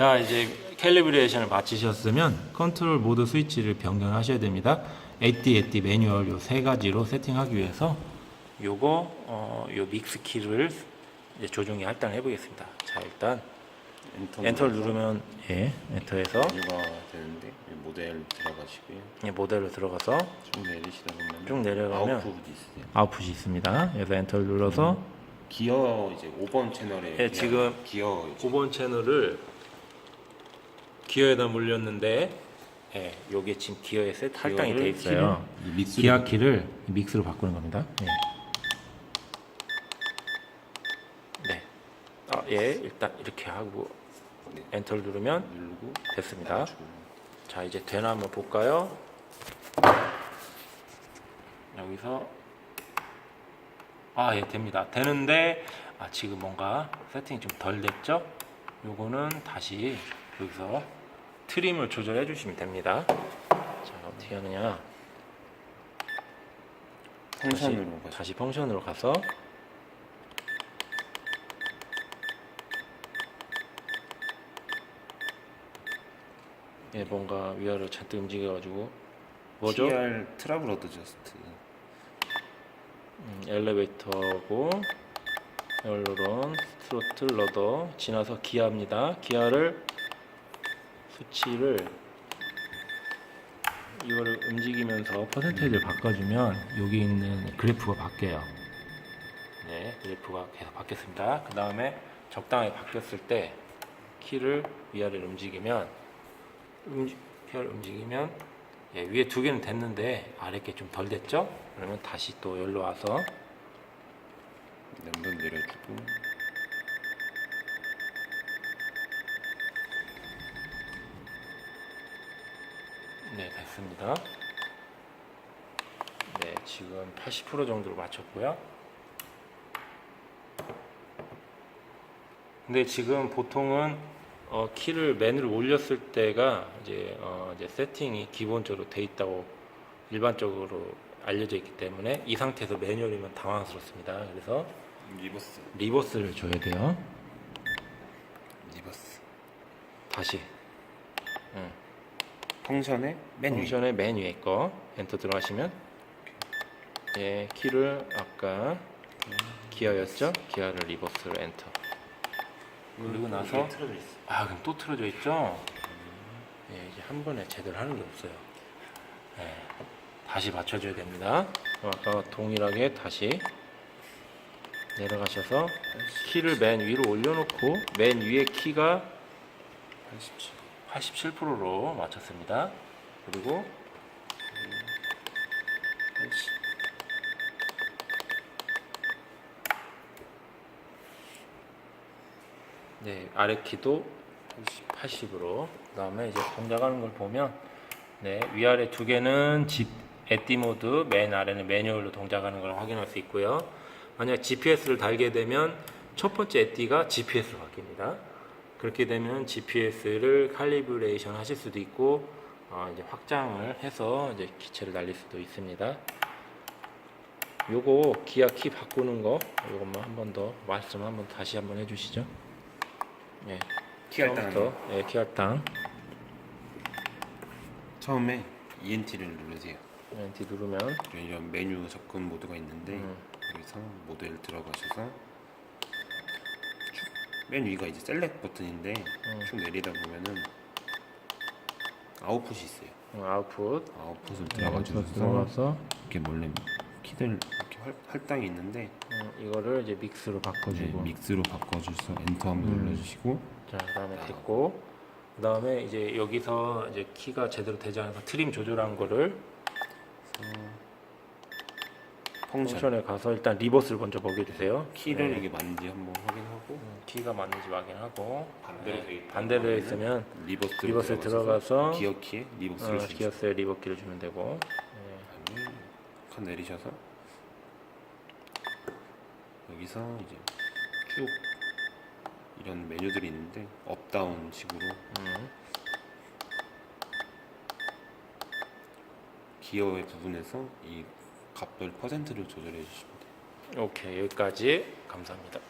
자 이제 캘리브레이션을 마치셨으면 컨트롤 모드 스위치를 변경하셔야 됩니다. AD, AD 매뉴얼 요 세 가지로 세팅하기 위해서 요거 어, 요 믹스 키를 이제 조종이 할당해 보겠습니다. 자 일단 엔터 엔터를 누르면 예 엔터해서 되는데 이 모델 들어가시고요. 이 모델로 들어가서 쭉 내리시다 보면 쭉 내려가면 아웃풋이 있으세요. 아웃풋이 있습니다. 그래서 엔터를 눌러서 기어 이제 5번 채널에 예, 지금 기어 이제 9번 채널을 기어에다 물렸는데 예, 요게 지금 기어에 셋 할당이 돼 있어요. 믹스로 기아 키를 믹스로 바꾸는 겁니다. 예. 네. 아, 예, 일단 이렇게 하고 네. 엔터를 누르면 누르고 됐습니다. 자, 이제 되나 한번 볼까요? 여기서 아, 예, 됩니다. 되는데 아, 지금 뭔가 세팅이 좀 덜 됐죠? 요거는 다시 여기서 트림을 조절해 주시면 됩니다. 자, 어떻게 하느냐? 펑션으로 다시, 다시 펑션으로 가서 예, 뭔가 위아래로 잔뜩 움직여가지고 뭐죠? TR 트러블 어드저스트 음, 엘리베이터고 에어로런 스로틀 러더 지나서 기아입니다. 기아를 수치를 이거를 움직이면서 퍼센테이지를 바꿔주면 여기 있는 그래프가 바뀌어요. 네, 그래프가 계속 바뀌었습니다. 그 다음에 적당하게 바뀌었을 때 키를 위아래로 움직이면 음, 키를 움직이면 예, 위에 두 개는 됐는데 아래 게 좀 덜 됐죠? 그러면 다시 또 여기로 와서 한번 내려주고 네 됐습니다. 네 지금 80% 정도로 맞췄고요. 근데 지금 보통은 어, 키를 맨을 올렸을 때가 이제, 어, 이제 세팅이 기본적으로 돼 있다고 일반적으로 알려져 있기 때문에 이 상태에서 매뉴얼이면 당황스럽습니다. 그래서 리버스 리버스를 줘야 돼요. 리버스 다시 응. 펑션의 맨 위. 펑션의 맨 위에 거 엔터 들어가시면 예 키를 아까 기아였죠? 기아를 리버스로 엔터 그리고 나서 틀어져 있어. 아 그럼 또 틀어져 있죠? 예 이제 한 번에 제대로 하는 게 없어요 예, 다시 맞춰줘야 됩니다 그럼 아까 동일하게 다시 내려가셔서 키를 맨 위로 올려놓고 맨 위에 키가 87. 87%로 맞췄습니다. 그리고 80. 네, 아래 키도 80으로 그 다음에 이제 동작하는 걸 보면 네, 위아래 두 개는 집 에띠 모드, 맨 아래는 매뉴얼로 동작하는 걸 확인할 수 있고요. 만약 GPS를 달게 되면 첫 번째 에띠가 GPS로 바뀝니다. 그렇게 되면 GPS를 칼리브레이션 하실 수도 있고 어, 이제 확장을 해서 이제 기체를 날릴 수도 있습니다. 요거 기아 키 바꾸는 거 요것만 한 번 더 말씀 한번 다시 한번 해주시죠. 예. 처음부터 예, 키 할당. 처음에 ENT를 누르세요. 엔티 누르면 이런 메뉴 접근 모드가 있는데 음. 여기서 모델 들어가셔서 쭉 맨 위가 이제 셀렉 버튼인데 음. 쭉 내리다 보면은 아웃풋이 있어요. 어, 아웃풋 아웃풋을 들어가서 들어가셔서 들어가서 이렇게 원래 키들 이렇게 할, 할당이 있는데 어, 이거를 이제 믹스로 이제 바꿔주고 믹스로 바꿔줘서 엔터 한번 음. 눌러주시고 자 그다음에 됐고 그다음에 이제 여기서 이제 키가 제대로 되지 않아서 트림 조절한 거를 펑션 펑션에 가서 일단 리버스를 먼저 먹여주세요. 키를 네. 이게 맞는지 한번 확인하고 음, 키가 맞는지 확인하고 반대로 네, 돼 있다. 반대로 있으면 리버스 리버스에 들어가서 기어 키에 리버스를 어, 기어스에 리버키를 주면 되고 네. 그다음에 칸 내리셔서 여기서 이제 쭉 이런 메뉴들이 있는데 업다운 식으로 음, 기어의 부분에서 이 값별 퍼센트를 조절해 주시면 돼요. 오케이 여기까지 감사합니다.